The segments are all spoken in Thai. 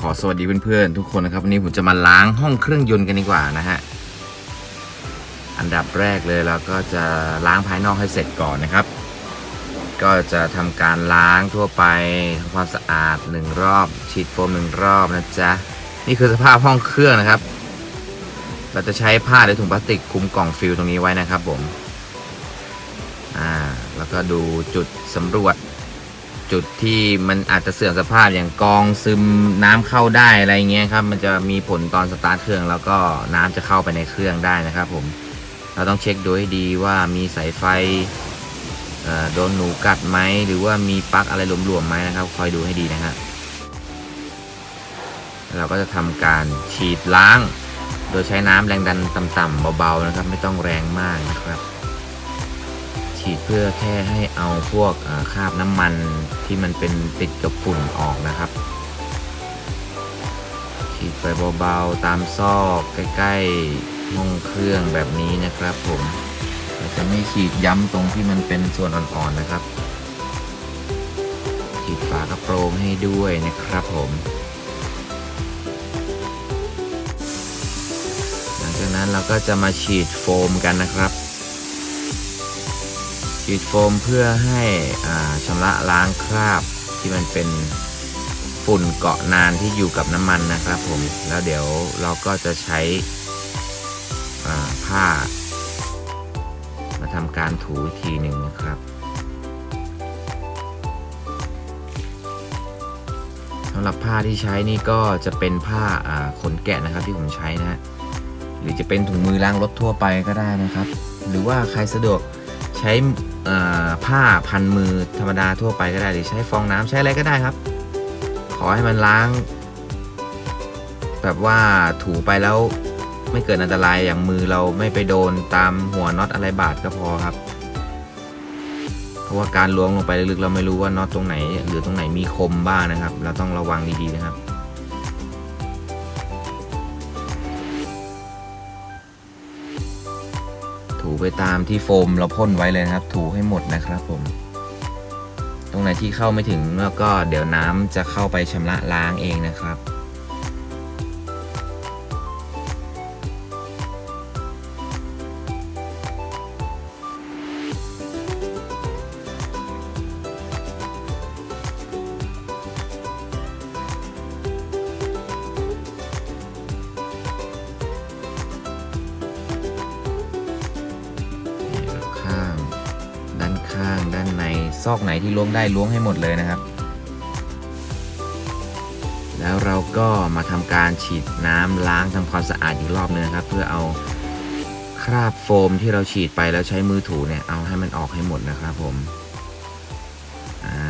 ขอสวัสดีเพื่อนๆทุกคนนะครับวันนี้ผมจะมาล้างห้องเครื่องยนต์กันดีกว่านะฮะอันดับแรกเลยเราก็จะล้างภายนอกให้เสร็จก่อนนะครับ ก็จะทำการล้างทั่วไปทำความสะอาดหนึ่งรอบฉีดโฟมหนึ่งรอบนะจ๊ะนี่คือสภาพห้องเครื่องนะครับ เราจะใช้ผ้าหรือถุงพลาสติกคุมกล่องฟิลตรงนี้ไว้นะครับผมอ่าแล้วก็ดูจุดสำรวจ จุดที่มันอาจจะเสื่อมสภาพอย่างกองซึมน้ำเข้าได้อะไรเงี้ยครับ มันจะมีผลตอนสตาร์ทเครื่อง แล้วก็น้ำจะเข้าไปในเครื่องได้นะครับ ผม เราต้องเช็คดูให้ดีว่ามีสายไฟโดนหนูกัดไหมหรือว่ามีปลั๊กอะไรหลวมๆไหมนะครับ คอยดูให้ดีนะฮะเราก็จะทำการฉีดล้าง โดยใช้น้ำแรงดันต่ำๆเบาๆนะครับ ไม่ต้องแรงมากนะครับ ฉีดเพื่อแค่ให้เอาพวกคราบน้ำมันที่มันเป็นติดกับฝุ่นออกนะครับ ฉีดไปเบาๆตามซอกใกล้ๆห้องเครื่องแบบนี้นะครับผมจะไม่ฉีดย้ำตรงที่มันเป็นส่วนอ่อนๆนะครับ ฉีดฝากระโปรงให้ด้วยนะครับผมหลังจากนั้นเราก็จะมาฉีดโฟมกันนะครับ ฉีดโฟมเพื่อให้ชำระล้างคราบที่มันเป็นฝุ่นเกาะนานที่อยู่กับน้ำมันนะครับผมแล้วเดี๋ยวเราก็จะใช้ผ้า มาทำการถูอีกทีหนึ่งนะครับสำหรับผ้าที่ใช้นี่ก็จะเป็นผ้าขนแกะนะครับที่ผมใช้นะ หรือจะเป็นถุงมือล้างรถทั่วไปก็ได้นะครับ หรือว่าใครสะดวก ใช้ผ้าพันมือธรรมดาทั่วไปก็ได้หรือใช้ฟองน้ำใช้อะไรก็ได้ครับ ขอให้มันล้าง แบบว่าถูไปแล้วไม่เกิดอันตรายอย่างมือเราไม่ไปโดนตามหัวน็อตอะไรบาดก็พอครับ เพราะว่าการล้วงลงไปลึกๆเราไม่รู้ว่าน็อตตรงไหน หรือตรงไหนมีคมบ้างนะครับ เราต้องระวังดีๆนะครับ ถูไปตามที่โฟมเราพ่นไว้เลยนะครับ ถูให้หมดนะครับผม ตรงไหนที่เข้าไม่ถึงแล้วก็เดี๋ยวน้ำจะเข้าไปชำระล้างเองนะครับ อกไหนที่ล้วงได้ล้วงให้หมดเลยนะครับ แล้วเราก็มาทำการฉีดน้ำล้างทำความสะอาดอีกรอบนึงนะครับ เพื่อเอาคราบโฟมที่เราฉีดไปแล้วใช้มือถูเนี่ยเอาให้มันออกให้หมดนะครับผมอ่า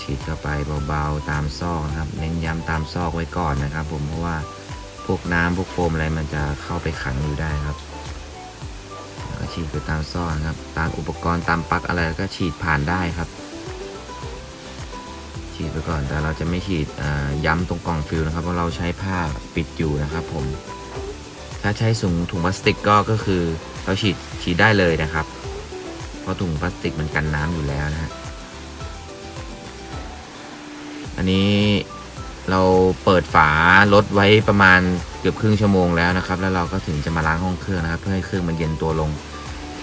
ฉีดเข้าไปเบาๆตามซอกนะครับ เน้นย้ำตามซอกไว้ก่อนนะครับ ผมเพราะว่าพวกน้ำพวกโฟมอะไรมันจะเข้าไปขังอยู่ได้ครับ ฉีดไปตามซ่อนครับ ตามอุปกรณ์ตามปลั๊กอะไรก็ฉีดผ่านได้ครับ ฉีดไปก่อนแต่เราจะไม่ฉีดย้ำตรงกล่องฟิลนะครับเพราะเราใช้ผ้าปิดอยู่นะครับผม ถ้าใช้ถุงถุงพลาสติกก็ก็คือเราฉีดฉีดได้เลยนะครับ เพราะถุงพลาสติกมันกันน้ำอยู่แล้วนะฮะอันนี้เราเปิดฝารถไว้ประมาณเกือบครึ่งชั่วโมงแล้วนะครับ แล้วเราก็ถึงจะมาล้างห้องเครื่องนะครับ เพื่อให้เครื่องมันเย็นตัวลง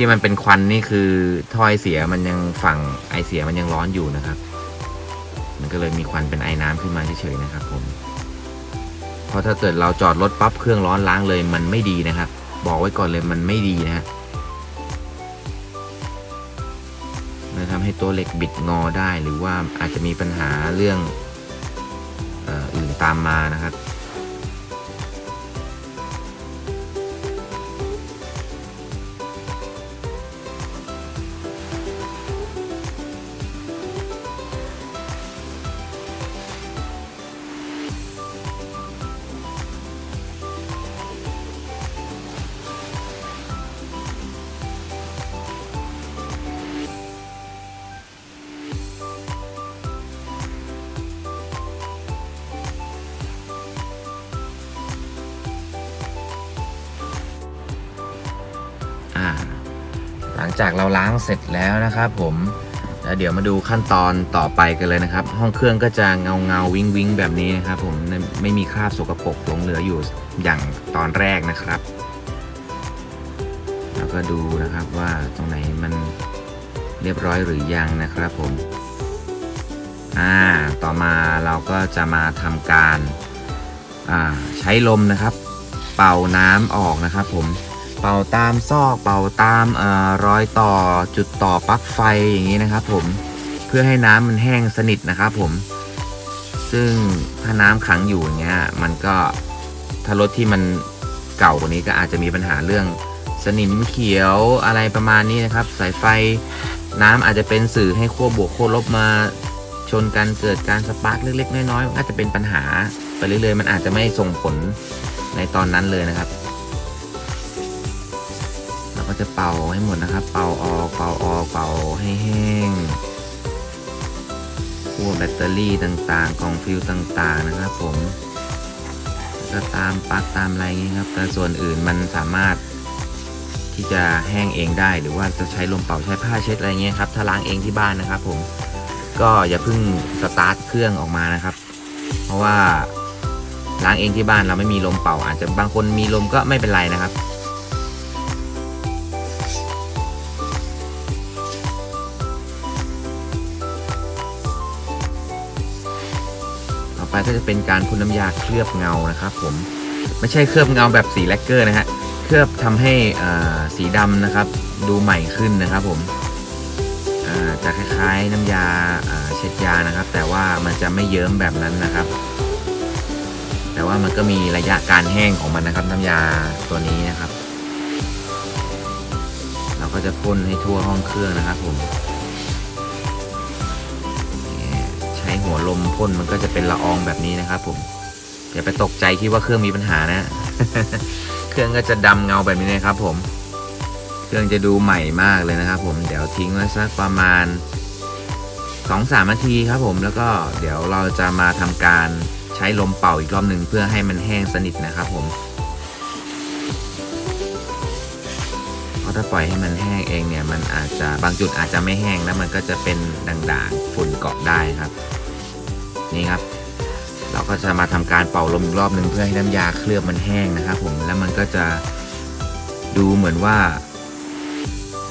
ที่มันเป็นควันนี่คือถ้อยเสียมันยังฝั่งไอเสียมันยังร้อนอยู่นะครับ มันก็เลยมีควันเป็นไอน้ำขึ้นมาเฉยๆนะครับ ผม เพราะถ้าเกิดเราจอดรถปั๊บเครื่องร้อนล้างเลยมันไม่ดีนะครับ บอกไว้ก่อนเลยมันไม่ดีนะฮะมันทำให้ตัวเหล็กบิดงอได้หรือว่าอาจจะมีปัญหาเรื่องอออื่นตามมานะครับ หลังจากเราล้างเสร็จแล้วนะครับผมแล้วเดี๋ยวมาดูขั้นตอนต่อไปกันเลยนะครับ ห้องเครื่องก็จะเงาเงาวิงวิงแบบนี้นะครับผมไม่มีคราบสกปรกหลงเหลืออยู่อย่างตอนแรกนะครับ แล้วก็ดูนะครับว่าตรงไหนมันเรียบร้อยหรือยังนะครับผมอ่าต่อมาเราก็จะมาทำการใช้ลมนะครับ เป่าน้ำออกนะครับผม เป่าตามซอกเป่าตามเอ่อรอยต่อจุดต่อปลั๊กไฟอย่างนี้นะครับ ผมเพื่อให้น้ำมันแห้งสนิทนะครับ ผม ซึ่งถ้าน้ำขังอยู่อย่างเงี้ยมันก็ถ้ารถที่มันเก่ากว่านี้ก็อาจจะมีปัญหาเรื่องสนิมเขียวอะไรประมาณนี้นะครับ สายไฟน้ำอาจจะเป็นสื่อให้ขั้วบวกขั้วลบมาชนกันเกิดการสปาร์กเล็กๆน้อยๆนอาจจะเป็นปัญหาไปเรื่อยๆ มันอาจจะไม่ส่งผลในตอนนั้นเลยนะครับ ก็จะเป่าให้หมดนะครับ เป่าออกเป่าออกเป่าให้แห้งพวกแบตเตอรี่ต่างๆ กล่องฟิวต่างๆนะครับ ผมแล้วก็ตามปลั๊กตามอะไรอย่างนี้ครับ แต่ส่วนอื่นมันสามารถที่จะแห้งเองได้ หรือว่าจะใช้ลมเป่าใช้ผ้าเช็ดอะไรเงี้ยครับ ถ้าล้างเองที่บ้านนะครับ ผม ก็อย่าเพิ่งสตาร์ทเครื่องออกมานะครับ เพราะว่าล้างเองที่บ้านเราไม่มีลมเป่าอาจจะบางคนมีลมก็ไม่เป็นไรนะครับ ไปก็จะเป็นการพ่นน้ำยาเคลือบเงานะครับ ผมไม่ใช่เคลือบเงาแบบสีแลกเกอร์นะฮะเคลือบทำให้สีดำนะครับ ดูใหม่ขึ้นนะครับ ผมจะคล้ายๆน้ำยาอ่าเช็ดยานะครับ แต่ว่ามันจะไม่เยิ้มแบบนั้นนะครับ แต่ว่ามันก็มีระยะการแห้งของมันนะครับ น้ำยาตัวนี้นะครับ เราก็จะพ่นให้ทั่วห้องเครื่องนะครับ ผม หัวลมพ่นมันก็จะเป็นละอองแบบนี้นะครับผมอย่าไปตกใจคิดว่าเครื่องมีปัญหานะ เครื่องก็จะดำเงาแบบนี้นะครับผม เครื่องจะดูใหม่มากเลยนะครับผมเดี๋ยวทิ้งไว้สักประมาณ2-3นาทีครับผมแล้วก็เดี๋ยวเราจะมาทำการใช้ลมเป่าอีกรอบหนึ่งเพื่อให้มันแห้งสนิทนะครับผมเพราะถ้าปล่อยให้มันแห้งเองเนี่ยมันอาจจะบางจุดอาจจะไม่แห้งแล้วมันก็จะเป็นด่างๆฝุ่นเกาะได้ครับ นี่ครับ เราก็จะมาทำการเป่าลมอีกรอบหนึ่งเพื่อให้น้ำยาเคลือบมันแห้งนะครับผมแล้วมันก็จะดูเหมือนว่า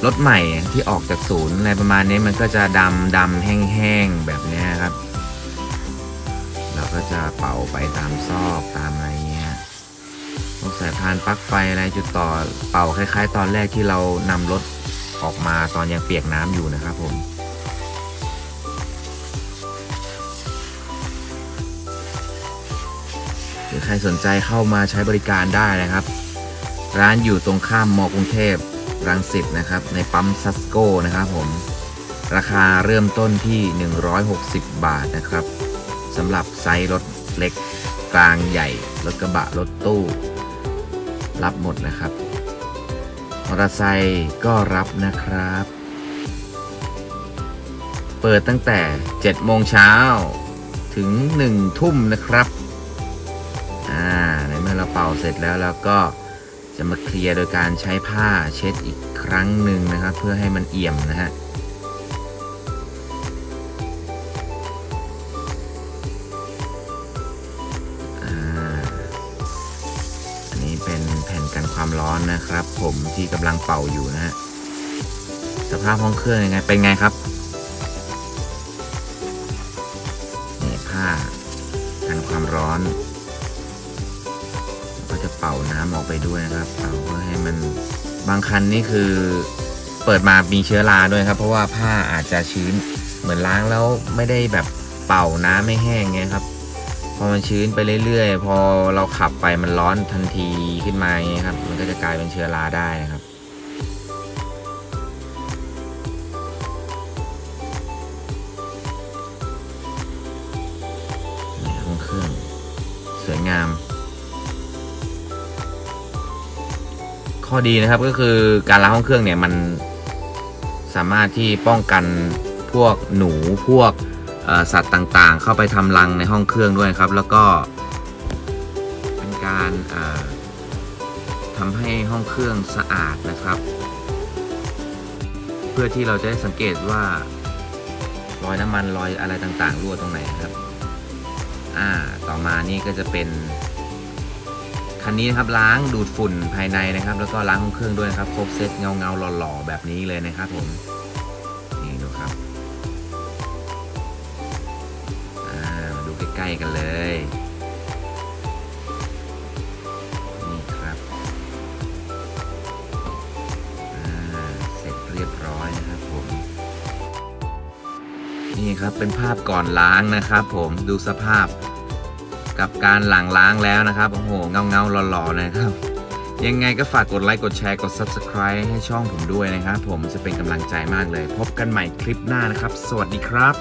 รถใหม่ที่ออกจากศูนย์อะไรประมาณนี้มันก็จะดำดำแห้งๆแบบนี้ครับ เราก็จะเป่าไปตามซอกตามอะไรเงี้ยพวกสายพานปลั๊กไฟอะไรจุดต่อเป่าคล้าย ๆ ตอนแรกที่เรานำรถออกมาตอนยังเปียกน้ำอยู่นะครับผม ครสนใจเข้ามาใช้บริการได้นะครับ ร้านอยู่ตรงข้ามมอกรุงเทพรังสิตนะครับ ในปั๊มซัสโกนะครับผม ราคาเริ่มต้นที่ 160 บาทนะครับสำหรับไซส์รถเล็กกลางใหญ่ รถกระบะ รถตู้ รับหมดนะครับ มอเตอร์ไซค์ก็รับนะครับ เปิดตั้งแต่ 7 โมงเช้าถึง 1 ทุ่มนะครับ อ่าในเมื่อเราเป่าเสร็จแล้วเราก็จะมาเคลียร์โดยการใช้ผ้าเช็ดอีกครั้งหนึ่งนะครับ เพื่อให้มันเอี่ยมนะฮะอันนี้เป็นแผ่นกันความร้อนนะครับ ผมที่กำลังเป่าอยู่นะฮะสภาพห้องเครื่องยังไงเป็นไงครับ จะเป่าออกไปด้วยนะครับเป่าเพื่อให้มันบางคันนี่คือเปิดมามีเชื้อราด้วยครับ เพราะว่าผ้าอาจจะชื้นเหมือนล้างแล้วไม่ได้แบบเป่าน้ำไม่แห้งไงครับ พอมันชื้นไปเรื่อยๆ พอเราขับไปมันร้อนทันทีขึ้นมาอย่างครับ มันก็จะกลายเป็นเชื้อราได้นะครับนี่ห้องเครื่องสวยงาม ข้อดีนะครับก็คือการล้างห้องเครื่องเนี่ยมันสามารถที่ป้องกันพวกหนูพวกสัตว์ต่างๆ เข้าไปทำรังในห้องเครื่องด้วยครับ แล้วก็เป็นการเอ่อทำให้ห้องเครื่องสะอาดนะครับ เพื่อที่เราจะได้สังเกตว่ารอยน้ำมันรอยอะไรต่างๆ รั่วตรงไหนครับ อ่าต่อมานี่ก็จะเป็น คันนี้นะครับล้างดูดฝุ่นภายในนะครับ แล้วก็ล้างห้องเครื่องด้วยนะครับ ครบเซตเงาเงาหล่อๆแบบนี้เลยนะครับผมนี่ดูครับมาดูใกล้ๆกันเลยนี่ครับเสร็จเรียบร้อยนะครับผมนี่ครับเป็นภาพก่อนล้างนะครับ ผมดูสภาพ กับการหลังล้างแล้วนะครับโอ้โหเงาเงาหล่อๆนะครับ ยังไงก็ฝากกดไลค์กดแชร์กด Subscribe ให้ช่องผมด้วยนะครับ ผมจะเป็นกำลังใจมากเลย พบกันใหม่คลิปหน้านะครับ สวัสดีครับ